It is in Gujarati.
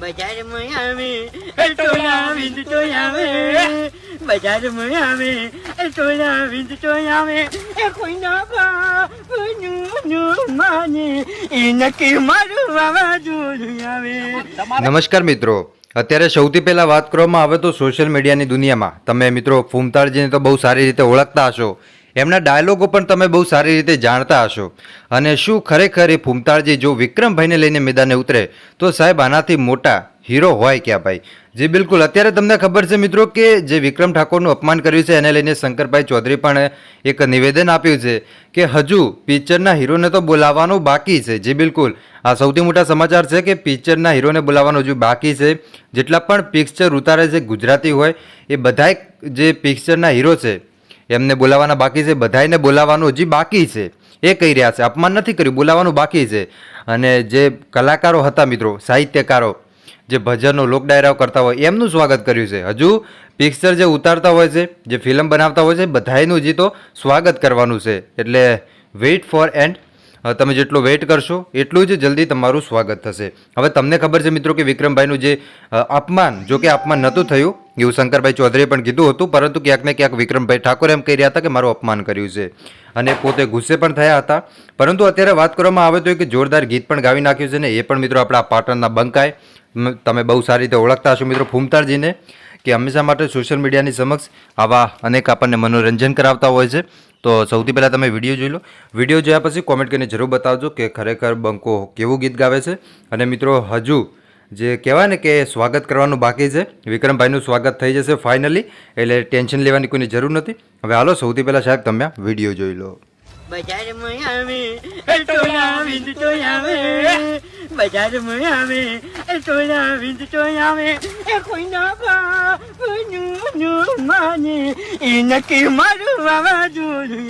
બજારમાં આવે ટોળા વિંદ તો આવે બજારમાં આવે ટોળા વિંદ આવે એ કોઈ ના નમસ્કાર મિત્રો. અત્યારે સૌથી પહેલાં વાત કરવામાં આવે તો સોશિયલ મીડિયાની દુનિયામાં. તમે મિત્રો ફૂમતાળજીને તો બહુ સારી રીતે ઓળખતા હશો. એમના ડાયલોગો પણ તમે બહુ સારી રીતે જાણતા હશો. અને શું ખરેખર એ ફૂમતાળજી જો વિક્રમભાઈને લઈને મેદાને ઉતરે, તો સાહેબ આનાથી મોટા હીરો હોય ક્યાં ભાઈ? જે બિલકુલ. અત્યારે તમને ખબર છે મિત્રો કે જે વિક્રમ ઠાકોરનું અપમાન કર્યું છે, એને લઈને શંકરભાઈ ચૌધરી પણ એક નિવેદન આપ્યું છે કે હજુ પિક્ચરના હીરોને તો બોલાવવાનું બાકી છે. જે બિલકુલ. આ સૌથી મોટા સમાચાર છે કે પિક્ચરના હીરોને બોલાવવાનું હજુ બાકી છે. જેટલા પણ પિક્ચર ઉતારે છે, ગુજરાતી હોય, એ બધાય જે પિક્ચરના હીરો છે એમને બોલાવવાના બાકી છે બધાને બોલાવવાનું હજી બાકી છે. એ કહી રહ્યા છે, અપમાન નથી કર્યું બોલાવવાનું બાકી છે. અને જે કલાકારો હતા મિત્રો, સાહિત્યકારો, જે ભજનો લોક ડાયરાઓ કરતા હોય, એમનું સ્વાગત કર્યું છે. હજુ પિક્ચર જે ઉતારતા હોય છે, જે ફિલ્મ બનાવતા હોય છે બધાનું હજી તો સ્વાગત કરવાનું છે. એટલે વેઇટ ફોર એન્ડ તમે જેટલો વેઇટ કરશો, એટલું જ જલ્દી તમારું સ્વાગત થશે. હવે તમને ખબર છે મિત્રો કે વિક્રમભાઈનું જે અપમાન, જો કે અપમાન નહોતું થયું, એવું શંકરભાઈ ચૌધરીએ પણ કીધું હતું, પરંતુ ક્યાંક ને ક્યાંક વિક્રમભાઈ ઠાકોર એમ કહી રહ્યા હતા કે મારું અપમાન કર્યું છે. અને પોતે ગુસ્સે પણ થયા હતા. પરંતુ અત્યારે વાત કરવામાં આવે તો એક જોરદાર ગીત પણ ગાવી નાખ્યું છે ને, એ પણ મિત્રો આપણા પાટણના બંકાય તમે બહુ સારી રીતે ઓળખતા હશો મિત્રો ફૂમતાળજીને કે હંમેશા માટે સોશિયલ મીડિયાની સમક્ષ આવા અનેક આપણને મનોરંજન કરાવતા હોય છે. તો સૌથી પહેલાં તમે વીડિયો જોઈ લો. વીડિયો જોયા પછી કોમેન્ટ કરીને જરૂર બતાવજો કે ખરેખર બંકો કેવું ગીત ગાવે છે. અને મિત્રો, હજુ જે કહેવાય ને કે સ્વાગત કરવાનું બાકી છે, વિક્રમભાઈનું સ્વાગત થઈ જશે ફાઇનલી એટલે ટેન્શન લેવાની કોઈની જરૂર નથી. હવે હાલો, સૌથી પહેલાં સાહેબ તમે વીડિયો જોઈ લો. બજારમાં આવે બજારમાં આવે નું માને એ નક્કી મારું વાવાઝોડું